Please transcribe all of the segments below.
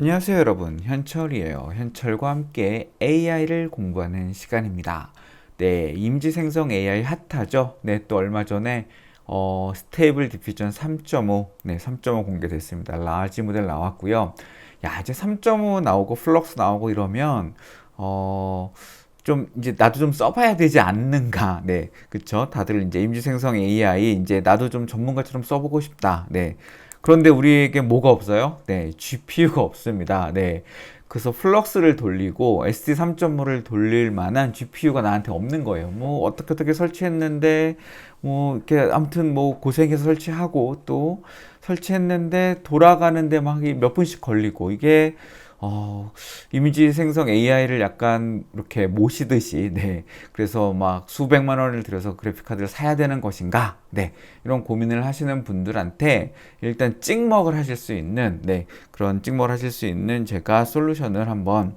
안녕하세요 여러분 현철이에요 현철과 함께 AI를 공부하는 시간입니다 네 임지생성 AI 핫하죠 네또 얼마 전에 어, 스테이블 디퓨전 3.5 네, 3.5 공개됐습니다 라지 모델 나왔고요 야 이제 3.5 나오고 플럭스 나오고 이러면 어, 좀 이제 나도 좀 써봐야 되지 않는가. 네, 그쵸. 다들 이제 임지생성 AI 이제 나도 좀 전문가처럼 써보고 싶다. 네, 그런데 우리에게 뭐가 없어요? 네, GPU가 없습니다. 네. 그래서 플럭스를 돌리고 SD 3.5를 돌릴 만한 GPU가 나한테 없는 거예요. 뭐 어떻게 어떻게 설치했는데 뭐 이렇게 아무튼 뭐 고생해서 설치하고 또 설치했는데 돌아가는데 막 몇 분씩 걸리고 이게 어, 이미지 생성 AI를 약간 이렇게 모시듯이, 네. 그래서 막 수백만 원을 들여서 그래픽카드를 사야 되는 것인가? 네. 이런 고민을 하시는 분들한테 일단 찍먹을 하실 수 있는, 네. 그런 찍먹을 하실 수 있는 제가 솔루션을 한번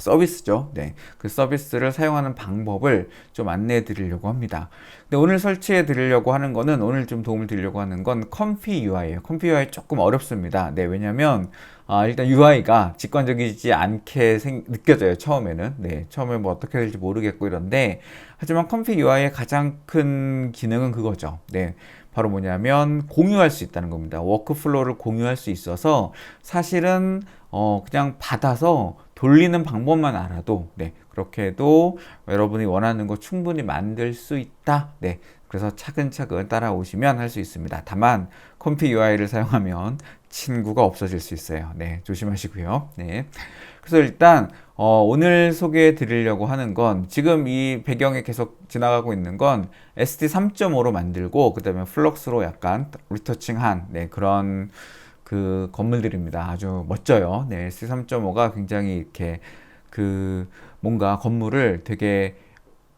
서비스죠. 네. 그 서비스를 사용하는 방법을 좀 안내해 드리려고 합니다. 근데 오늘 설치해 드리려고 하는 거는 오늘 좀 도움을 드리려고 하는 건 컴피 UI예요. 컴피 UI 조금 어렵습니다. 네. 왜냐면 아, 일단 UI가 직관적이지 않게 생, 느껴져요. 처음에는. 네. 처음에 뭐 어떻게 될지 모르겠고 이런데 하지만 컴피 UI의 가장 큰 기능은 그거죠. 네. 바로 뭐냐면 공유할 수 있다는 겁니다. 워크플로우를 공유할 수 있어서 사실은 어 그냥 받아서 돌리는 방법만 알아도 네 그렇게 해도 여러분이 원하는 거 충분히 만들 수 있다. 네 그래서 차근차근 따라오시면 할 수 있습니다. 다만 컴피 UI를 사용하면 친구가 없어질 수 있어요. 네 조심하시고요. 네 그래서 일단 어, 오늘 소개해 드리려고 하는 건 지금 이 배경에 계속 지나가고 있는 건 SD 3.5로 만들고 그 다음에 플럭스로 약간 리터칭한 네, 그런 그 건물들입니다. 아주 멋져요. 네, C3.5가 굉장히 이렇게 그 뭔가 건물을 되게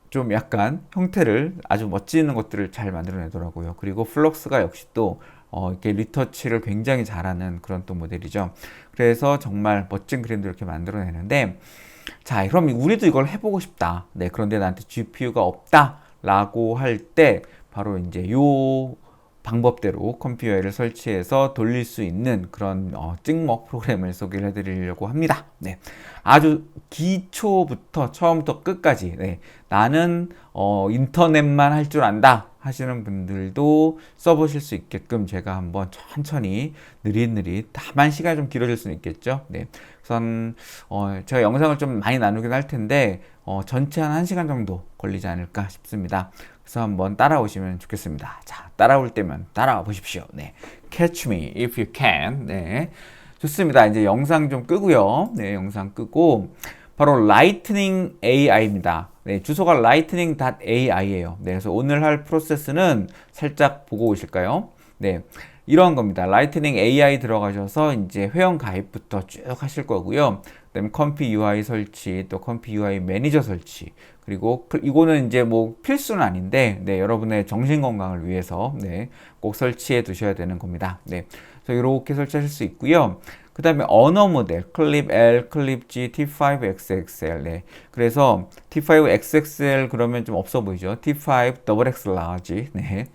좀 약간 형태를 아주 멋지는 것들을 잘 만들어내더라고요. 그리고 플럭스가 역시 또 어, 이렇게 리터치를 굉장히 잘하는 그런 또 모델이죠. 그래서 정말 멋진 그림들 이렇게 만들어내는데, 자, 그럼 우리도 이걸 해보고 싶다. 네, 그런데 나한테 GPU가 없다. 라고 할 때, 바로 이제 요 방법대로 컴퓨터를 설치해서 돌릴 수 있는 그런 어, 찍먹 프로그램을 소개를 해드리려고 합니다. 네. 아주 기초부터 처음부터 끝까지 네. 나는 어, 인터넷만 할 줄 안다 하시는 분들도 써보실 수 있게끔 제가 한번 천천히 느릿느릿 다만 시간이 좀 길어질 수는 있겠죠. 네. 우선 어, 제가 영상을 좀 많이 나누긴 할 텐데 어, 전체 한 1시간 정도 걸리지 않을까 싶습니다. 그래서 한번 따라오시면 좋겠습니다. 자, 따라올 때면 따라와 보십시오. 네. Catch me if you can. 네. 좋습니다. 이제 영상 좀 끄고요. 네, 영상 끄고 바로 Lightning AI입니다. 네, 주소가 lightning.ai예요. 네, 그래서 오늘 할 프로세스는 살짝 보고 오실까요? 네. 이런 겁니다. 라이트닝 AI 들어가셔서 이제 회원 가입부터 쭉 하실 거고요. 그다음에 컴피 UI 설치, 또 컴피 UI 매니저 설치. 그리고 그 이거는 이제 뭐 필수는 아닌데, 네, 여러분의 정신 건강을 위해서 네, 꼭 설치해 두셔야 되는 겁니다. 네. 그래서 이렇게 설치하실 수 있고요. 그 다음에 언어 모델, 클립 L, 클립 G, T5XXL. 네. 그래서 T5XXL 그러면 좀 없어 보이죠? T5 XX large. 네.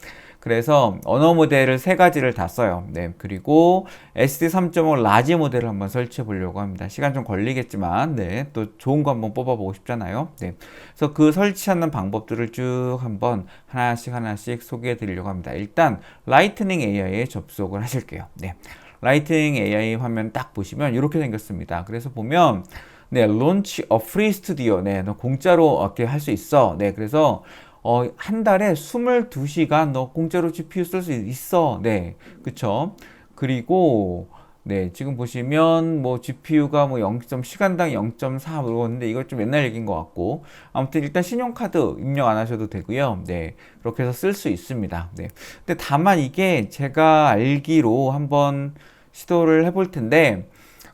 그래서 언어 모델을 세 가지를 다 써요. 네. 그리고 SD 3.5 라지 모델을 한번 설치해 보려고 합니다. 시간 좀 걸리겠지만, 네. 또 좋은 거 한번 뽑아보고 싶잖아요. 네. 그래서 그 설치하는 방법들을 쭉 한번 하나씩 하나씩 소개해 드리려고 합니다. 일단, 라이트닝 AI에 접속을 하실게요. 네. 라이트닝 AI 화면 딱 보시면 이렇게 생겼습니다. 그래서 보면, 네, launch a free studio. 네, 너 공짜로 이렇게 할 수 있어. 네, 그래서 어, 한 달에 22시간 너 공짜로 GPU 쓸 수 있어. 네. 그쵸? 그리고, 네. 지금 보시면 뭐 GPU가 뭐 0. 시간당 0.4 그러는데 이거 좀 옛날 얘기인 것 같고. 아무튼 일단 신용카드 입력 안 하셔도 되고요. 네. 그렇게 해서 쓸 수 있습니다. 네. 근데 다만 이게 제가 알기로 한번 시도를 해볼 텐데,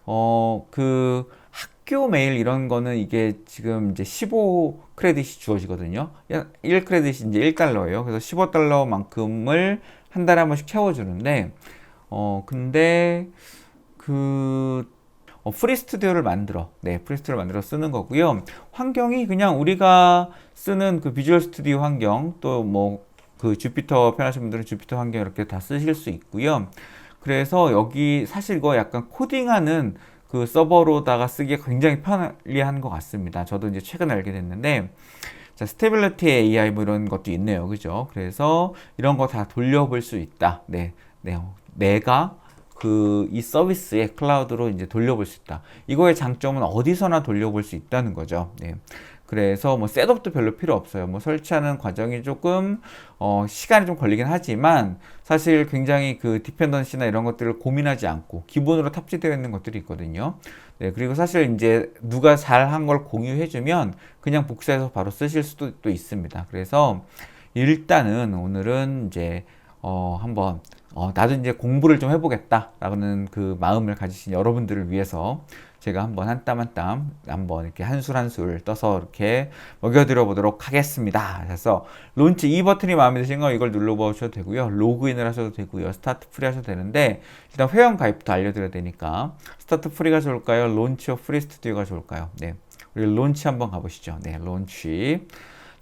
어, 그, 학교 메일 이런 거는 이게 지금 이제 15 크레딧이 주어지거든요. 1 크레딧이 이제 1달러예요. 그래서 15달러만큼을 한 달에 한 번씩 채워주는데, 어, 근데 그, 어, 프리 스튜디오를 만들어. 네, 프리 스튜디오를 만들어 쓰는 거고요. 환경이 그냥 우리가 쓰는 그 비주얼 스튜디오 환경, 또 뭐 그 주피터 편하신 분들은 주피터 환경 이렇게 다 쓰실 수 있고요. 그래서 여기 사실 이거 약간 코딩하는 그 서버로다가 쓰기가 굉장히 편리한 것 같습니다. 저도 이제 최근에 알게 됐는데 자, 스테빌리티 AI 뭐 이런 것도 있네요. 그죠? 그래서 이런 거 다 돌려볼 수 있다. 네. 네. 내가 그 이 서비스에 클라우드로 이제 돌려볼 수 있다. 이거의 장점은 어디서나 돌려볼 수 있다는 거죠. 네. 그래서 뭐 셋업도 별로 필요 없어요. 뭐 설치하는 과정이 조금 어 시간이 좀 걸리긴 하지만 사실 굉장히 그 디펜던시나 이런 것들을 고민하지 않고 기본으로 탑재되어 있는 것들이 있거든요. 네, 그리고 사실 이제 누가 잘 한 걸 공유해 주면 그냥 복사해서 바로 쓰실 수도 또 있습니다. 그래서 일단은 오늘은 이제 어 한번 어 나도 이제 공부를 좀 해보겠다라는 그 마음을 가지신 여러분들을 위해서 제가 한번 한 땀 한 땀 한번 이렇게 한 술 한 술 떠서 이렇게 먹여드려 보도록 하겠습니다. 그래서 론치 이 버튼이 마음에 드신 거 이걸 눌러보셔도 되고요. 로그인을 하셔도 되고요. 스타트 프리 하셔도 되는데 일단 회원 가입도 알려드려야 되니까 스타트 프리가 좋을까요? 론치어 프리 스튜디오가 좋을까요? 네. 우리 론치 한번 가보시죠. 네, 론치.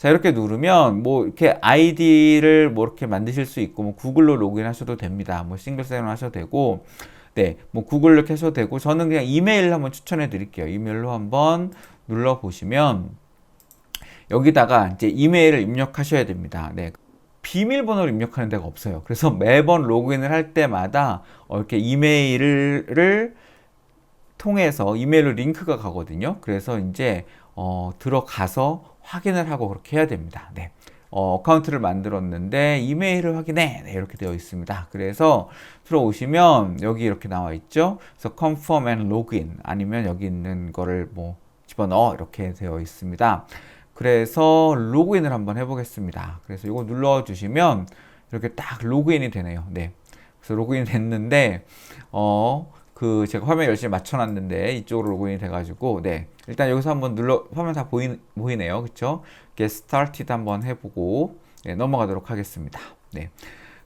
자, 이렇게 누르면 뭐 이렇게 아이디를 뭐 이렇게 만드실 수 있고 뭐 구글로 로그인 하셔도 됩니다. 뭐 싱글 사인 하셔도 되고 네, 뭐 구글로 하셔도 되고 저는 그냥 이메일 한번 추천해 드릴게요. 이메일로 한번 눌러 보시면 여기다가 이제 이메일을 입력하셔야 됩니다. 네. 비밀번호를 입력하는 데가 없어요. 그래서 매번 로그인을 할 때마다 어, 이렇게 이메일을 통해서 이메일로 링크가 가거든요. 그래서 이제 어, 들어가서 확인을 하고 그렇게 해야 됩니다. 네. 어, 어카운트를 만들었는데 이메일을 확인해 네, 이렇게 되어 있습니다. 그래서 들어오시면 여기 이렇게 나와 있죠. 그래서 confirm and login 아니면 여기 있는 거를 뭐 집어넣어 이렇게 되어 있습니다. 그래서 로그인을 한번 해보겠습니다. 그래서 이거 눌러주시면 이렇게 딱 로그인이 되네요. 네. 그래서 로그인 됐는데 어. 그 제가 화면 열심히 맞춰놨는데 이쪽으로 로그인이 돼가지고 네. 일단 여기서 한번 눌러 화면 다 보이, 보이네요. 그쵸? get started 한번 해보고 네, 넘어가도록 하겠습니다. 네.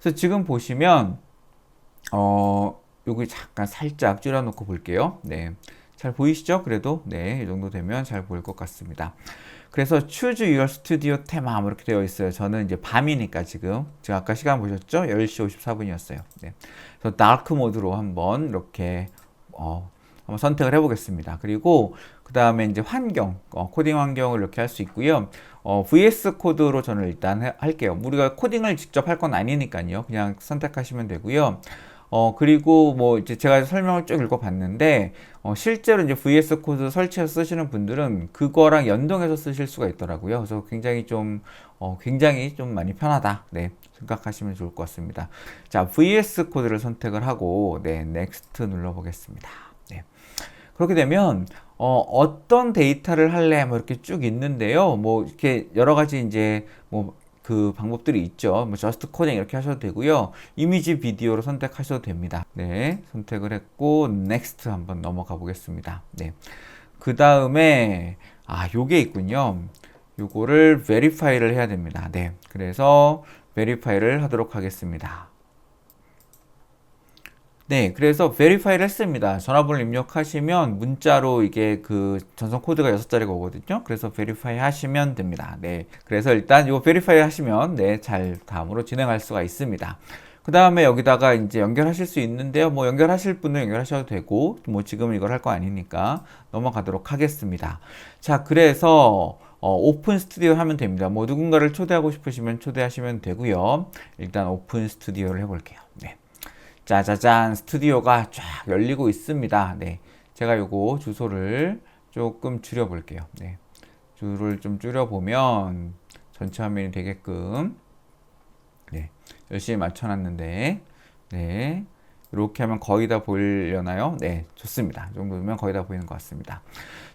그래서 지금 보시면 어 여기 잠깐 살짝 줄여놓고 볼게요. 네잘 보이시죠? 그래도? 네이 정도 되면 잘 보일 것 같습니다 그래서 choose your studio 뭐 이렇게 되어 있어요 저는 이제 밤이니까 지금 제가 아까 시간 보셨죠 10시 54분이었어요 네. 그래서 다크 모드로 한번 이렇게 어, 한번 선택을 해보겠습니다. 그리고 그 다음에 이제 환경, 어, 코딩 환경을 이렇게 할 수 있고요. 어, VS 코드로 저는 일단 해, 할게요. 우리가 코딩을 직접 할 건 아니니까요. 그냥 선택하시면 되고요. 어, 그리고 뭐 이제 제가 설명을 쭉 읽어봤는데, 어, 실제로 이제 VS 코드 설치해서 쓰시는 분들은 그거랑 연동해서 쓰실 수가 있더라고요. 그래서 굉장히 좀, 어, 굉장히 좀 많이 편하다. 네. 생각하시면 좋을 것 같습니다. 자, VS 코드를 선택을 하고, 네, Next 눌러보겠습니다. 네. 그렇게 되면, 어, 어떤 데이터를 할래? 뭐 이렇게 쭉 있는데요. 뭐 이렇게 여러 가지 이제 뭐 그 방법들이 있죠. 뭐 저스트 코딩 이렇게 하셔도 되고요. 이미지 비디오로 선택하셔도 됩니다. 네. 선택을 했고, Next 한번 넘어가 보겠습니다. 네. 그 다음에, 아, 요게 있군요. 요거를 verify를 해야 됩니다. 네. 그래서 verify를 하도록 하겠습니다. 네, 그래서 verify를 했습니다. 전화번호 입력하시면 문자로 이게 그 전송 코드가 6자리가 오거든요. 그래서 verify 하시면 됩니다. 네, 그래서 일단 이거 verify 하시면 네, 잘 다음으로 진행할 수가 있습니다. 그 다음에 여기다가 이제 연결하실 수 있는데요. 뭐 연결하실 분은 연결하셔도 되고, 뭐 지금 이걸 할 거 아니니까 넘어가도록 하겠습니다. 자, 그래서 어, 오픈 스튜디오 하면 됩니다. 뭐 누군가를 초대하고 싶으시면 초대하시면 되고요. 일단 오픈 스튜디오를 해볼게요. 네. 짜자잔 스튜디오가 쫙 열리고 있습니다. 네. 제가 요거 주소를 조금 줄여 볼게요. 네. 줄을 좀 줄여 보면 전체 화면이 되게끔 네. 열심히 맞춰 놨는데 네. 이렇게 하면 거의 다 보이려나요? 네, 좋습니다. 이 정도면 거의 다 보이는 것 같습니다.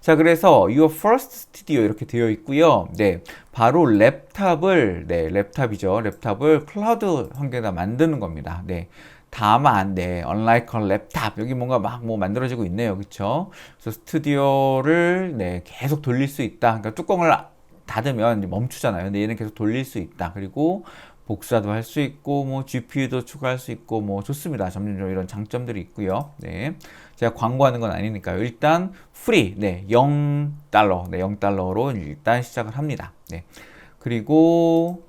자, 그래서 Your First Studio 이렇게 되어 있고요. 네, 바로 랩탑을, 네, 랩탑이죠. 랩탑을 클라우드 환경에다 만드는 겁니다. 네. 다만, 네, unlike a 랩탑. 여기 뭔가 막 뭐 만들어지고 있네요. 그쵸? 그래서 스튜디오를, 네, 계속 돌릴 수 있다. 그러니까 뚜껑을 닫으면 멈추잖아요. 근데 얘는 계속 돌릴 수 있다. 그리고 복사도 할 수 있고 뭐 GPU도 추가할 수 있고 뭐 좋습니다. 점점점 이런 장점들이 있고요. 네. 제가 광고하는 건 아니니까요. 일단 프리 네, 0달러. 네, 0달러로 일단 시작을 합니다. 네. 그리고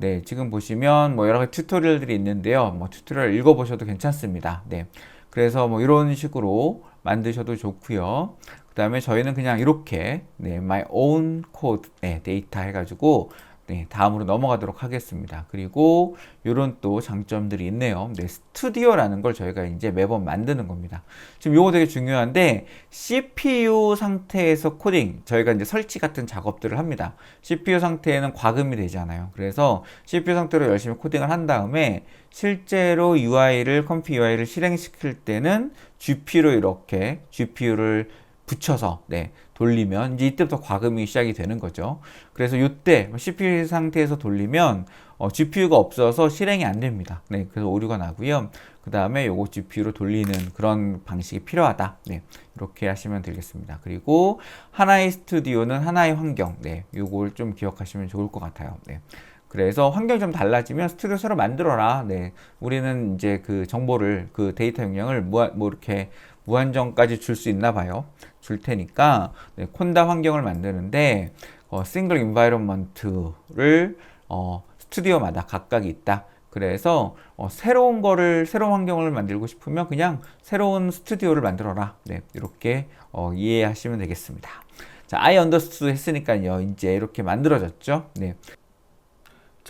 네, 지금 보시면 뭐 여러 가지 튜토리얼들이 있는데요. 뭐 튜토리얼 읽어 보셔도 괜찮습니다. 네. 그래서 뭐 이런 식으로 만드셔도 좋고요. 그 다음에 저희는 그냥 이렇게 네, my own code 네, 데이터 해가지고 네, 다음으로 넘어가도록 하겠습니다. 그리고 이런 또 장점들이 있네요. 네, 스튜디오라는 걸 저희가 이제 매번 만드는 겁니다. 지금 이거 되게 중요한데 CPU 상태에서 코딩 저희가 이제 설치 같은 작업들을 합니다. CPU 상태에는 과금이 되잖아요. 그래서 CPU 상태로 열심히 코딩을 한 다음에 실제로 UI를 컴피 UI를 실행시킬 때는 GPU로 이렇게 GPU를 붙여서 네, 돌리면 이제 이때부터 과금이 시작이 되는 거죠. 그래서 이때 CPU 상태에서 돌리면 어, GPU가 없어서 실행이 안 됩니다. 네, 그래서 오류가 나고요. 그 다음에 요거 GPU로 돌리는 그런 방식이 필요하다. 네, 이렇게 하시면 되겠습니다. 그리고 하나의 스튜디오는 하나의 환경. 네, 요걸 좀 기억하시면 좋을 것 같아요. 네. 그래서 환경이 좀 달라지면 스튜디오 새로 만들어라. 네. 우리는 이제 그 정보를, 그 데이터 용량을 무한, 뭐 이렇게 무한정까지 줄 수 있나 봐요. 줄 테니까, 네, 콘다 환경을 만드는데, 어, 싱글 인바이런먼트를, 어, 스튜디오마다 각각 있다. 그래서 어, 새로운 거를 새로운 환경을 만들고 싶으면 그냥 새로운 스튜디오를 만들어라. 네, 이렇게 어, 이해하시면 되겠습니다. 자, I understood 했으니까요. 이제 이렇게 만들어졌죠. 네.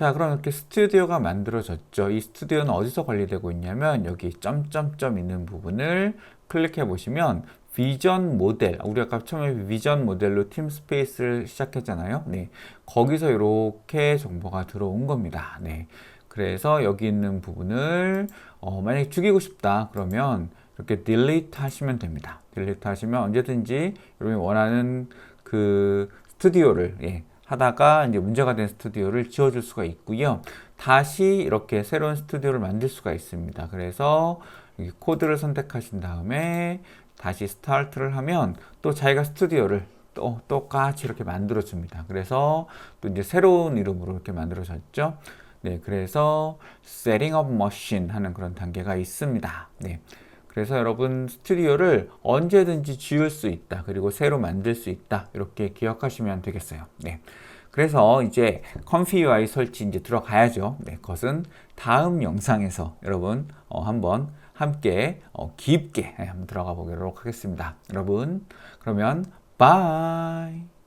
자, 그럼 이렇게 스튜디오가 만들어졌죠. 이 스튜디오는 어디서 관리되고 있냐면 여기 점점점 있는 부분을 클릭해 보시면 비전 모델, 우리 아까 처음에 비전 모델로 팀 스페이스를 시작했잖아요. 네. 거기서 이렇게 정보가 들어온 겁니다. 네. 그래서 여기 있는 부분을 어, 만약에 죽이고 싶다 그러면 이렇게 delete 하시면 됩니다. delete 하시면 언제든지 여러분이 원하는 그 스튜디오를 예, 하다가 이제 문제가 된 스튜디오를 지워줄 수가 있고요. 다시 이렇게 새로운 스튜디오를 만들 수가 있습니다. 그래서 코드를 선택하신 다음에 다시 스타트를 하면 또 자기가 스튜디오를 또 똑같이 이렇게 만들어 줍니다. 그래서 또 이제 새로운 이름으로 이렇게 만들어졌죠. 네, 그래서 setting up machine 하는 그런 단계가 있습니다. 네. 그래서 여러분 스튜디오를 언제든지 지울 수 있다. 그리고 새로 만들 수 있다. 이렇게 기억하시면 되겠어요. 네. 그래서 이제 컴피 UI 설치 이제 들어가야죠. 네, 그것은 다음 영상에서 여러분 어, 한번 함께 어, 깊게 한번 들어가 보도록 하겠습니다. 여러분 그러면 바이.